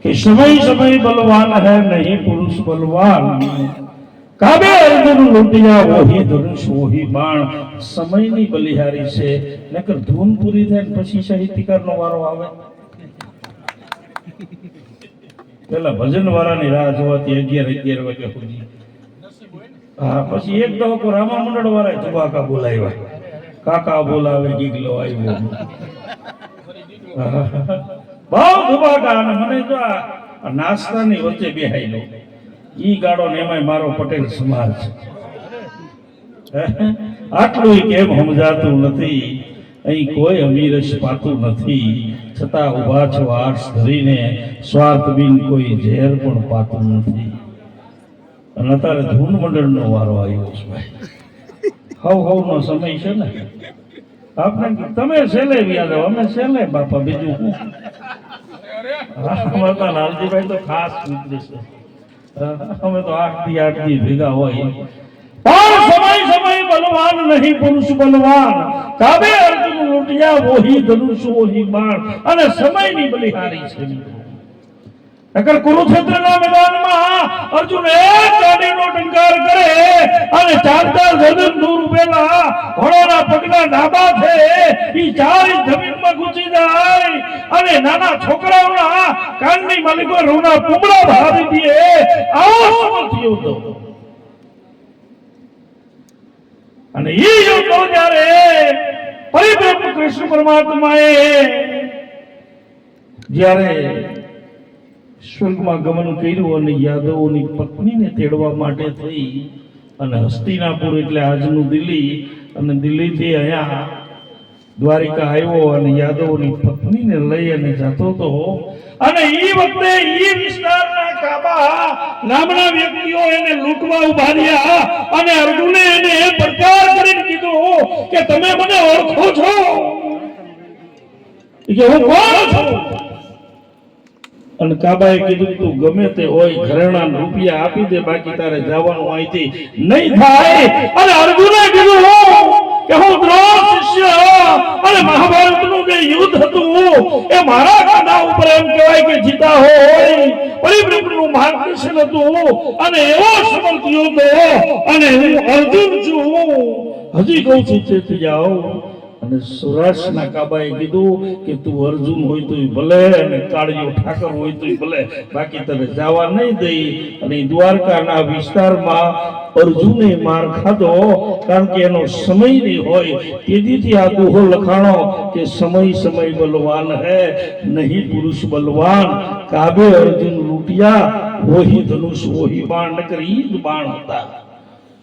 कि समय समय बलवान है नहीं पुरुष बलवान કાબે અર્જુન લૂંટિયા વહી ધનુષ વહી બાણ સમયની બલિહારી છે નકર ધૂન પૂરી થાય ને પછી સાહિત્યકારનો વારો આવે પેલા ભજન વાળાની રાહ જોવાતી અગિયાર અગિયાર વાગ્યા સુધી હા પછી એક દહકો રામા મંડળ વાળા જુબાકા બોલાવ્યા કાકા બોલાવે ગીગલો આવ્યો બહુ જુબાકા અને મને જો નાસ્તાની વચ્ચે બેહાઈ ઈ ગાડો ને એમાં મારો પટેલ સમાજ. આટલું કેમ સમજાતું નથી? અહીં કોઈ અમીરશ પાતું નથી. છતાં ઊભા છો આર્ટ્સ ધરીને સ્વાર્થ બિન કોઈ ઝેર પણ પાતું નથી. અને અત્યારે ધૂન મંડળનો વારો આવ્યો છે ભાઈ. હવ હવનો સમય છે ને? આપણે તમે છેલ્લે વ્યાજ અમે છેલ્લે બાપા બીજું નહીં, પુરુષ બલવાન. કાબે અર્જુન લૂંટિયા વોહી ધનુષ ટંકાર કરે અને ચાર ચાર ગર્દન દૂર ઉભેલા ઘોડાના પગના ડાબા છે. ઈ જમીન જમીનમાં ઘૂસી જાય અને નાના છોકરાઓના કાનની માલિકો રૂના પૂમડા ભાવી અને એ યોદ્ધો જ્યારે પરિબ્રહ્મ કૃષ્ણ પરમાત્માએ જ્યારે સ્વર્ગમાં ગમન કર્યું અને યાદવોની પત્નીને તેડવા માટે થઈ, અને હસ્તિનાપુર એટલે આજનું દિલ્હી, અને દિલ્હીથી અહીંયા દ્વારિકા આવ્યો અને યાદવની પત્નીને લઈ અને જતો હતો. અને એ વખતે એ વિસ્તારના કાબા નામના વ્યક્તિઓ એને લૂંટવા ઊભા રહ્યા અને અર્જુને એને પ્રચાર કરીને કીધું કે તમે મને ઓળખો છો. કે, હું કોણ છું? અને કાબાએ કીધું, તું ગમે તે હોય ઘરેણા રૂપિયા આપી દે, બાકી તારે જવાનું અહીંથી નહીં થાય. અને અર્જુને કીધું જે યુદ્ધ હતું. એ મારા કાંધા ઉપર એમ કહેવાય જીતા હોય. પરિબ્રહ્મનું માર્ગદર્શન હતું. અને એવો સમર્થ અને હું અર્જુન છું. હજી કહું છું ચેતી જાઓ અને સુરાશના કાબાએ કીધું કે તું અર્જુન હોય તોય ભલે અને કાળિયો ઠાકર હોય તોય ભલે. બાકી તને જવા નહીં દઈ. અને દ્વારકાના વિસ્તારમાં અર્જુને માર ખાધો, કારણ કે એનો સમય નહીં હોય. તેથી આ દુહો લખાણો કે સમય સમય બલવાન હે, નહીં પુરુષ બલવાન. કાબે અર્જુન લૂંટ્યા, વોહી ધનુષ, વોહી બાણ, નકર ઈ જ બાણ હતા.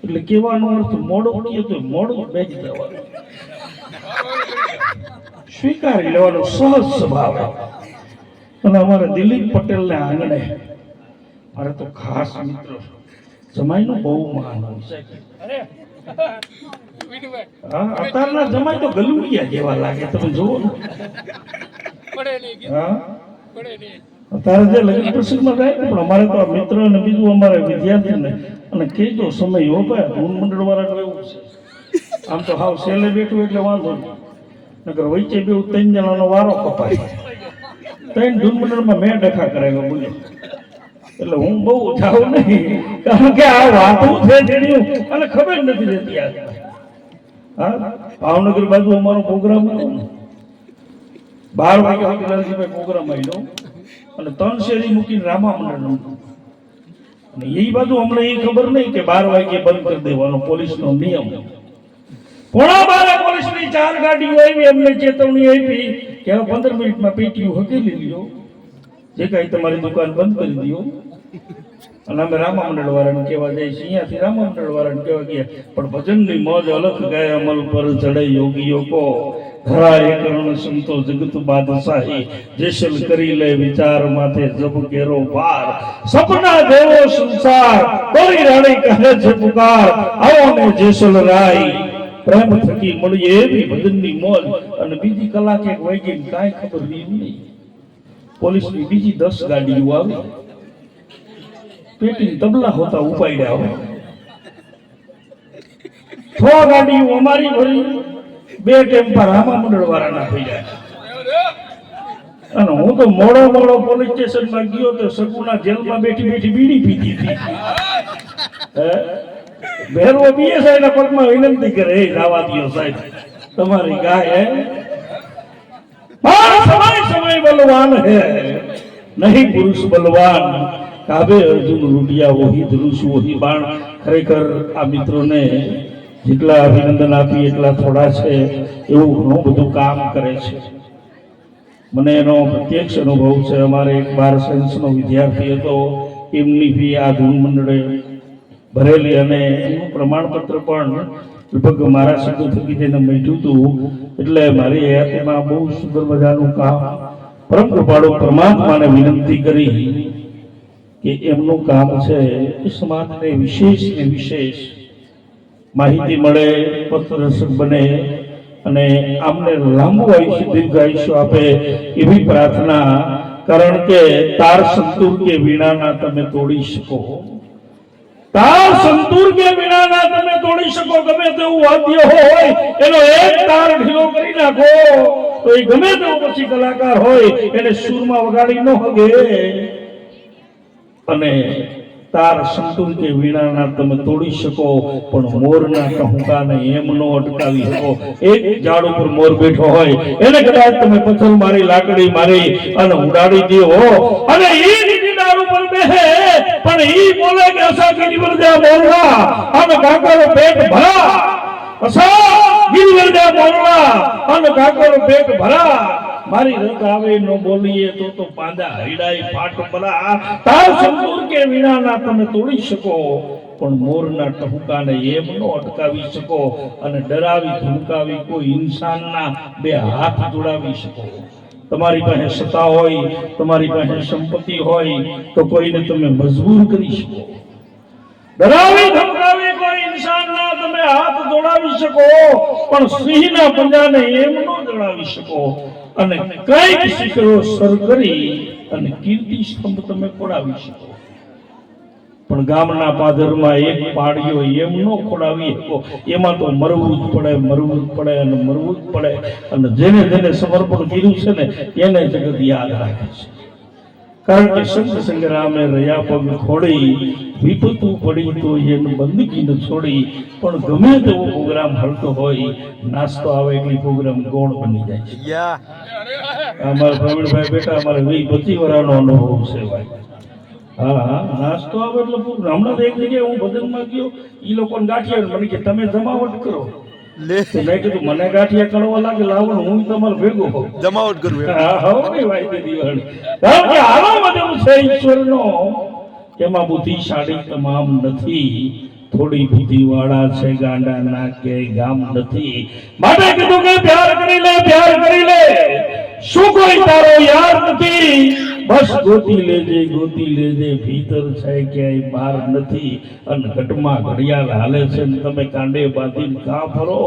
એટલે કહેવાનો અર્થ મોડો તો મોડું બેસી જવાનું સ્વીકારી લેવાનો સહજ સ્વભાવ અને અમારે દિલીપ પટેલને આંગણે, મારે તો ખાસ મિત્ર જમાઈનું બહુ માન હા અત્યારના જમાઈ તો ગલુડિયા જેવા લાગે, તમે જુઓ ને. હા? અત્યારે જે લગ્ન પ્રસંગમાં જાય પણ અમારે તો આ મિત્ર અને બીજું અમારે વિદ્યાર્થી ને, અને કેજો સમય હોય મંડળ વાળા એવું છે. આમ તો હાવ સેલે બેઠું એટલે વાંધો નહીં. નકર વચ્ચે બે ત્રણ જણાનો વારો કપાય ત્રણ ધૂનમંડળમાં મેં ડખા કરાવ્યો બોલ્યો એટલે હું બહુ જાઉં નહીં. કારણ કે આ વાતું છે જેની અને ખબર નથી રહેતી આ હા? ભાવનગર બાજુ અમારો પ્રોગ્રામ હતો બાર વાગે સુધી પ્રોગ્રામ આવ્યો અને ત્રણ શેરી મૂકીને રામા મંડળ અને એ બાજુ અમને એ ખબર નહીં કે બાર વાગ્યે બંધ કરી દેવાનો પોલીસનો નિયમ. પોણા બારે પોલીસની ચાર ગાડીઓ આવી, એમને ચેતવણી આપી કે હવે પંદર મિનિટમાં પેટીયું હકેલી લ્યો. જે કાંઈ તમારી દુકાન બંધ કરી દો અને અમે રામા મંડળ વાળાને કહેવા જઈએ છીએ અહીંયાથી રામા મંડળ વાળાને કહેવા ગયા, પણ ભજનની મોજ અલગ ગાય અમલ પર ચડે યોગીઓ કો. ધરાય કરણ સંતો જગત બાદશાહી. જેસલ કરી લે વિચાર માથે જબ કેરો પાર. સપના દેવો સંસાર. કોઈ રાણી કહે છે પુકાર. આવો ને જેસલ રાય. પ્રેમ થકી મળીએ એવી ભજનની મોજ અને બીજી કલાક એક વાગી કાંઈ ખબર નહીં પોલીસની બીજી દસ ગાડીઓ આવે. પેટી તબલા હોતા ઉપાડ્યા હોય. છ ગાડીઓ અમારી ભરી બે ટેમ્પા રામા મંડળ વાળાના થઈ જાય અને હું તો મોડો મોડો પોલીસ સ્ટેશનમાં ગયો તો સગુના જેલમાં બેઠી બેઠી બીડી પીતી હતી. હે? ભેરવો બીએસઆઈ ના પગમાં વિનંતી કરે, "એ રાવા દો સાહેબ, તમારી ગાય હે? સમય સમય બલવાન હે, નહીં પુરુષ બલવાન. કાબે અર્જુન રૂટિયા વહી ધનુષ વહી બાણ. ખરેખર આ મિત્રોને જેટલા અભિનંદન આપી એટલા થોડા છે, એવું ઘણું બધું કામ કરે છે. મને એનો પ્રત્યક્ષ અનુભવ છે, અમારે એક બાર સાયન્સનો વિદ્યાર્થી હતો, એમની ફી આ ધૂન મંડળે ભરેલી અને એનું પ્રમાણપત્ર પણ લગભગ મારા શબ્દો થકી તેને મળ્યું હતું. એટલે મારી હયાતીમાં બહુ સુંદર મજાનું કામ પરમ કૃપાળુ પરમાત્માને વિનંતી કરી કે એમનું કામ છે સમાજને વિશેષ ને વિશેષ માહિતી મળે, પથદર્શક બને અને આમને લાંબુ આયુષ્ય, દીર્ઘ આયુષ્ય આપે એવી પ્રાર્થના. કારણ કે તાર સંતુર કે વીણાના તમે તોડી શકો. તાર સંતુર કે વીણાના તમે તોડી શકો, ગમે તેવું વાદ્ય હોય, એનો એક તાર ઢીલો કરી નાખો તો એ ગમે તેવો પછી કલાકાર હોય, એને સૂરમાં વગાડી ન હગે. અને તાર સંતુર કે વીણાના તમે તોડી શકો, પણ મોરના ટહુકાને એમ નો અટકાવી શકો. એક ઝાડ ઉપર મોર બેઠો હોય, એને કદાચ તમે પથ્થર મારી, લાકડી મારી અને ઉડાડી દો અને એ ઝાડ ઉપર બેહે. પણ ઈ બોલે કે અસા ગિરિવર દે મોરલા અને કાકાનો પેટ ભરા. અસા ગિરિવર દે મોરલા અને કાકાનો પેટ ભરા. મારી રંગ આવે નો બોલીએ તો તો પાંદા હૈડાઈ ફાટ પલા તાર સંતૂર કે વીણાના તમે તોડી શકો. પણ મોરના ટહુકાને એમ ન અટકાવી શકો. અને ડરાવી ધમકાવી કોઈ ઇન્સાનના બે હાથ જોડાવી શકો. તમારી પાસે સત્તા હોય, તમારી પાસે સંપત્તિ હોય, તો કોઈને તમે મજબૂર કરી શકો. ડરાવી ધમકાવી કોઈ ઇન્સાનના તમે હાથ જોડાવી શકો, પણ સિંહના પંજાને એમ ન જોડાવી શકો. અને કંઈક શિખરો સર કરી અને કીર્તિ સ્તંભ તમે પડાવી શકો. પણ ગામના પાદરમાં એક પાડ્યો એમ ન ખોડાવી એમાં તો મરવું જ પડે મરવું જ પડે અને મરવું જ પડે. અને જેને જેને સમર્પણ કર્યું છે ને એને જગત યાદ રાખે છે. કારણ કે સંત સંગ્રામે રહ્યા પગ ખોડી વિપતું પડી તો એને બંદગી ન છોડી. પણ ગમે તેવો પ્રોગ્રામ હલતો હોય નાસ્તો આવે એટલી પ્રોગ્રામ ગૌણ બની જાય છે. અમારા પ્રવીણભાઈ બેટા અમારે વી પચી વરાનો અનુભવ છે ભાઈ. હા હા નાસ્તો આવે એટલે પૂરું હમણાં એક જગ્યાએ હું ભજનમાં ગયો એ લોકોને ગાંઠિયા મને કે તમે જમાવટ કરો. લે. મેં કીધું મને ગાંઠિયા કરવા લાગે લાવો હું તમારે ભેગો જમાવટ કરવું હા, હો કઈ વાત દિવાળી. કારણ કે આનો મતલબ છે ઈશ્વરનો એમાં બુદ્ધિશાળી તમામ નથી. થોડી બુદ્ધિ વાળા છે ગાંડા ના કે ગામ નથી. માટે કીધું કે પ્યાર કરી લે પ્યાર કરી લે. શું કોઈ તારો યાર નથી? બસ ગોતી લેજે ગોતી લેજે. ભીતર છે ક્યાંય, બહાર નથી. અને ઘટમાં ઘડિયાળ હાલે છે ને તમે કાંડે બાંધીને કા ફરો.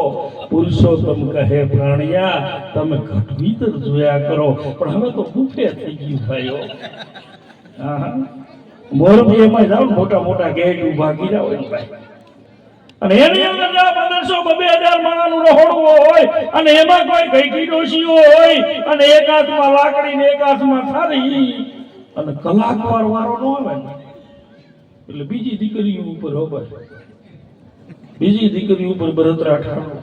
પુરુષોત્તમ કહે પ્રાણિયા, તમે ઘટ ભીતર જોયા કરો. પણ હવે તો બુફે થઈ ગયું, ભાઈઓ. મોરબી એમાં જાઓ મોટા મોટા ગેટ ઊભા કર્યા હોય ભાઈ. અને એની અંદર જ્યાં પંદરસો બે હજાર માણાનું રહોડું હોય, અને એમાં કોઈ કઈકી ડોશીઓ હોય, અને એક હાથમાં લાકડી ને એક હાથમાં થારી અને કલાક વાર ન આવે. એટલે બીજી દીકરીઓ ઉપર હો બીજી દીકરી ઉપર બરતરા ઠારો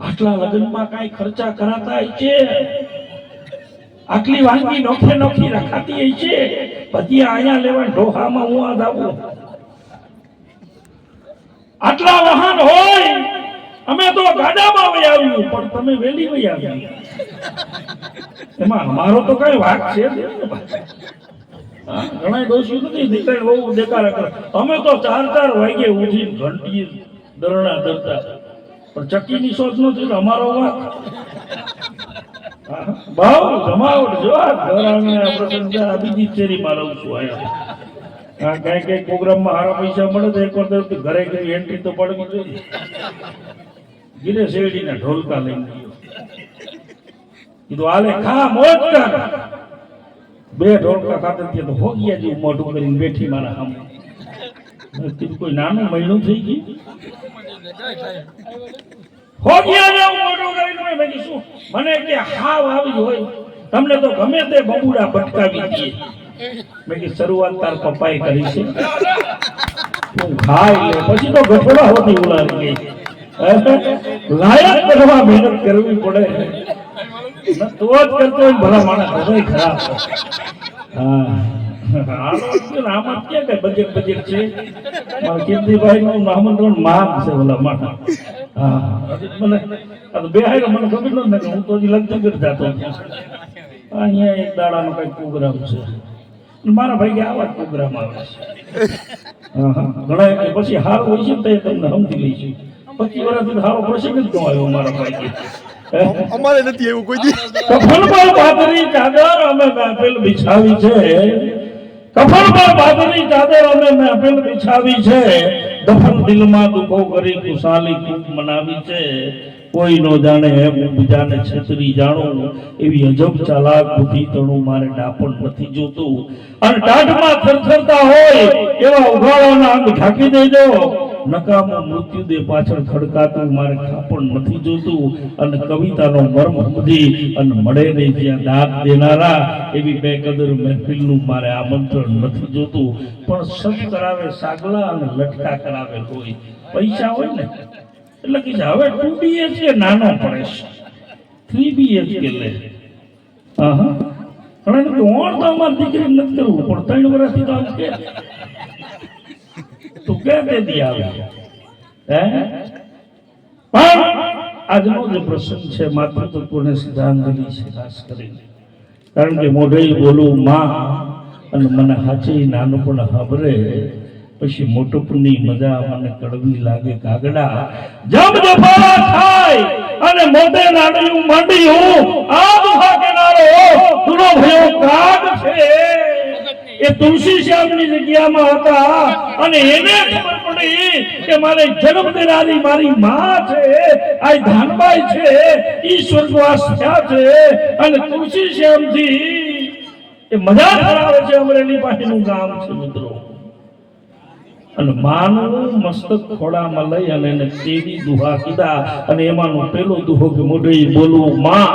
આટલા લગ્નમાં કાંઈ ખર્ચા કરાતા છે? આટલી વાનગી નોખે નોખી રખાતી છે? પછી અહીંયા લેવા ઢોહામાં હું આ દાવું આટલા વાહન હોય, અમે તો ગાડામાં વહી આવ્યું, પણ તમે વેલી વહી આવ્યા. એમાં અમારો તો કઈ વાક છે ઘણા ડોસ્યું નથી દીકરી બહુ દેખાડા કરે. અમે તો ચાર ચાર વાગે ઉઠી ઘંટી દરણા દરતા. પણ ચક્કીની શોધ નથી અમારો વાત ભાવ જમાવટ જો આ ઘર આંગણે પ્રસંગ બીજી શેરીમાં રહું છું, અહીંયા. હા કઈ કઈ પ્રોગ્રામમાં સારા પૈસા મળે તો એક વાર તો ઘરે ગઈ એન્ટ્રી તો પડવી જોઈએ. ગીરે શેરડીના ઢોલકા લઈને ગયો. કીધું આલે ખા, મોજ બે ઢોલકા ખાતે ત્યાં તો હોગિયા જેવું મોઢું કરીને બેઠી મારા સામે. કીધું, કોઈ નાનું મહિનું થઈ ગયું? કરીને મેં શું? મને કે હાવ આવી હોય. તમને તો ગમે તે બબુડા ભટકાવી દે મેં શરૂઆત તાર પપ્પાએ કરી છે. તું ખાઈ લે પછી તો ગઠોડા હોતી ઉલારી ગઈ. લાયક બનવા મહેનત કરવી પડે. તો જ કરતો હોય ભલા માણસ હૃદય ખરાબ આમાં ક્યાં બજેટ બજેટ છે? મારા નું આમંત્રણ માંગ છે ઓલા માટે. મને બે હારે મને ખબર હું તો લગભગ જ અહીંયા એક દાડાનો કઈ પ્રોગ્રામ છે. મારા ભાઈ આવા જ પ્રોગ્રામ આવે. ઘણા પછી હાર હોય છે તે તમને સમજી લઈશું પચીસ વર્ષથી હારો પ્રસંગ જ ન આવ્યો મારા ભાઈ અમારે નથી એવું કોઈ દી. કફન પર પાથરી ચાદર અમે મહેફિલ બિછાવી છે. કફન પર પાથરી ચાદર અમે મહેફિલ બિછાવી છે. દફન દિલમાં દુખો કરી ખુશાલી ખૂબ મનાવી છે. કોઈ નો જાણે એમ બીજાને છત્રી જાણું. એવી અજબ ચાલાક બુદ્ધિ તણું મારે ડાપણ નથી જોતું. અને ટાઢમાં થરથરતા હોય, એવા ઉઘાડાના અંગ ઢાંકી દેજો નકામો મૃત્યુદેહ પાછળ ખડકાતું મારે ખાપણ નથી જોતું. અને કવિતાનો મર્મ સમજી અને મળે નહીં જ્યાં દાદ દેનારા, એવી બેકદર મહેફિલનું મારે આમંત્રણ નથી જોતું. પણ સત કરાવે સાગલા અને લટકા કરાવે કોઈ પૈસા હોય ને? એટલે કે હવે ટુ બીએચકે નાનો પડે છે. થ્રી બીએચકે લે હા હા કે ઓણ તો અમારી દીકરી નથી કરવું, પણ ત્રણ વર્ષથી તો કે. તું કે તેથી આવે. હે? પણ આજનો જે પ્રસંગ છે માતૃત્વને શ્રદ્ધાંજલિ છે, ખાસ કરીને. કારણ કે મોઢે બોલું માં, અને મને હાચી પણ હાબરે પછી મોટપની મજા મને કડવી લાગે કાગડા જબ જફાળા થાય અને મોઢે નાડ્યું માંડ્યું આ દુખા કિનારો દુરો ભયો કાગ છે. એ તુલસી શ્યામની જગ્યામાં હતા અને એને ખબર પડી કે મારે જન્મ દેનારી મારી માં છે. આ ધાનબાઈ છે. ઈ સ્વર્ગવાસ થયા છે. અને તુલસી શ્યામજી, એ મજા કરાવે છે અમરેલી પાસેનું ગામ છે, મિત્રો. અને માનું મસ્તક ખોળામાં લઈ અને એને તેવી દુહા કીધા. અને એમાંનો પેલો દુહો કે મોઢે બોલવું માં.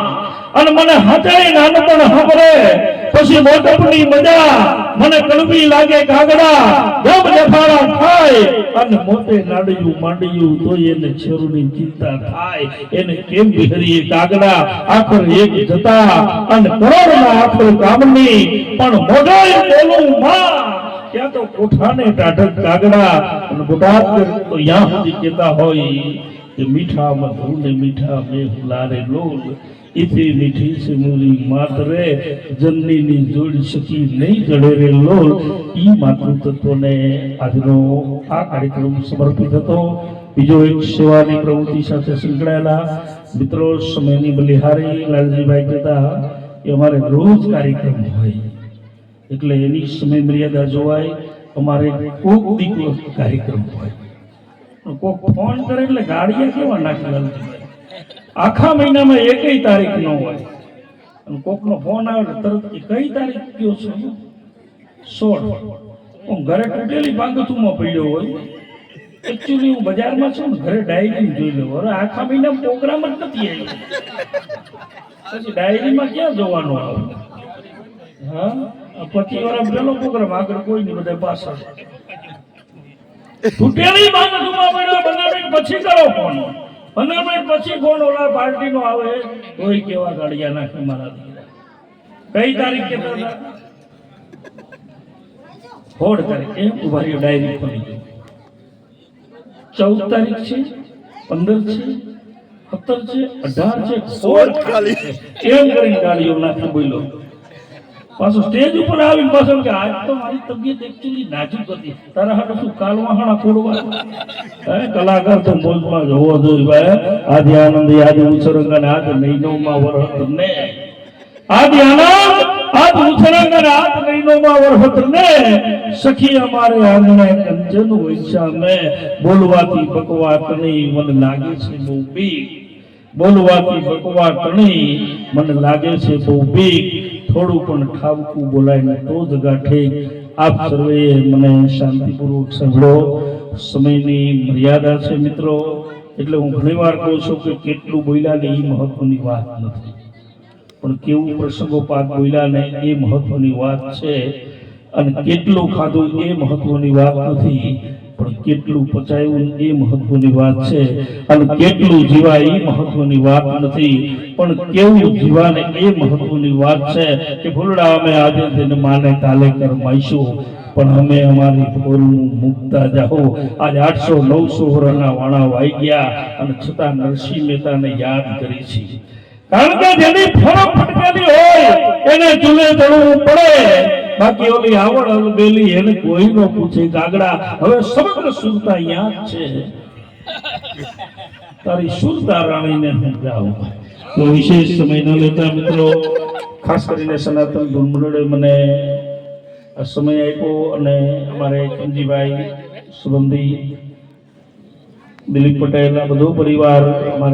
અને મને હચાઈ નાનપણ હબરે પછી મોટપની મજા. મને કડવી લાગે કાગડા જબ દેખાડા થાય અને મોટે નાડ્યું માંડ્યું તો એને છેરુની ચિંતા થાય. એને કેમ વિહરીએ કાગડા આખર એક જતા. અને કરોડના આખર કામની પણ મોઢે બોલું માં. ત્યાં તો કોઠાને ટાઢક કાગડા અને બોટાદ તો યાં સુધી કહેતા હોય કે મીઠા મધુ ને મીઠા મેં લારે લોલ. ઇથી મીઠી સિમુરી માતરે જનનીની જોડ શકી નહીં જડે રે લોલ. ઈ માતૃતત્વને આજનો આ કાર્યક્રમ સમર્પિત હતો. બીજો એક સેવાની પ્રવૃત્તિ સાથે સંકળાયેલા મિત્રો, સમયની બલિહારી લાલજીભાઈ કહેતા કે અમારે રોજ કાર્યક્રમ હોય. એટલે એની સમય મર્યાદા જોવાય, અમારે કોક દીકરો કાર્યક્રમ હોય. કોક ફોન કરે એટલે ગાડીએ કેવા નાખેલા આખા મહિનામાં એકેય તારીખ ન હોય. અને કોકનો ફોન આવે તરત કઈ તારીખ કયો છે? સોળ. હું ઘરે તૂટેલી બાગતુમાં પડ્યો હોય. એકચ્યુઅલી હું બજારમાં છું ને ઘરે ડાયરી જોઈ લઉં. હવે આખા મહિના પ્રોગ્રામ જ નથી આવ્યો. પછી ડાયરીમાં ક્યાં જોવાનું આવે? હા? પચીસ વર્ષ પેલો પ્રોગ્રામ આગળ કોઈ નહીં બધા પાછળ તૂટેલી બાગતુમાં પડ્યો બનાવીને પછી કરો ફોન. બનાવીને પછી ફોન ઓલા પાર્ટીનો આવે કોઈ કેવા ગાડિયા નાખે મારા કઈ તારીખ કે હતા કરે એમ ઊભા રહ્યો ડાયરી ખોલી ચૌદ તારીખ છે પંદર છે સત્તર છે અઢાર છે સોળ ખાલી. એમ કરીને ગાડીઓ નાખી બોલ્યો. પાછો સ્ટેજ ઉપર આવીને પાછો કે, આજ તો મારી તબિયત એકચ્યુઅલી નાજુક હતી. તારા હાટુ શું કાલવાહાણા ફોડવા હે, કલાકાર તો મોજમાં જ જોઈએ ભાઈ. આદિ આનંદ, આદિ ઉછરંગ અને આજ નૈનવમાં વરહત ને. આદિ આનંદ આજ ઉછરંગ અને આજ નૈનવમાં વરહત ને. સખી અમારે આંગણે કંચન છે અમે. બોલવાથી બકવા નહીં, મને લાગે છે બહુ બીક બોલવાથી બકવા તણી. મને લાગે છે બહુ બીક થોડું પણ ઠાવકું બોલાય તો જ ગાંઠે. આપ સર્વે મને શાંતિપૂર્વક સાંભળો. સમયની મર્યાદા છે મિત્રો. એટલે હું ઘણીવાર કહું છું કે કેટલું બોલ્યા ને એ મહત્વની વાત નથી. પણ કેવું પ્રસંગોપાત બોલ્યા ને એ મહત્વની વાત છે. અને કેટલું ખાધું એ મહત્વની વાત નથી. પણ કેટલું પચાવ્યું એ મહત્વની વાત છે. અને કેટલું જીવાય એ મહત્વની વાત નથી. પણ કેવું જીવાને એ મહત્વની વાત છે કે ફૂલડા અમે આજે તેને માને કાલે કરમાઈશું પણ અમે અમારી ભોરનું મૂકતા જાઓ આજે આઠસો નવસો વર્ષના વાણા વાઈ ગયા અને છતાં નરસિંહ મહેતાને યાદ કરી છે. કારણ કે જેની ફરક ફટકારી હોય, એને ચૂલે ચડવું પડે. બાકી ઓલી આવડ અલબેલી એને કોઈ ન પૂછે, ગાગડા, હવે સમગ્ર સુરતા અહીંયા છે. તારી સુરતા રાણીને સમજાવ. તો વિશેષ સમય ન લેતા મિત્રો, ખાસ કરીને સનાતન ધૂન મને આ સમય આપ્યો અને અમારે કંજીભાઈ સુગંધી, દિલીપ પટેલ, આ બધો પરિવાર અમારે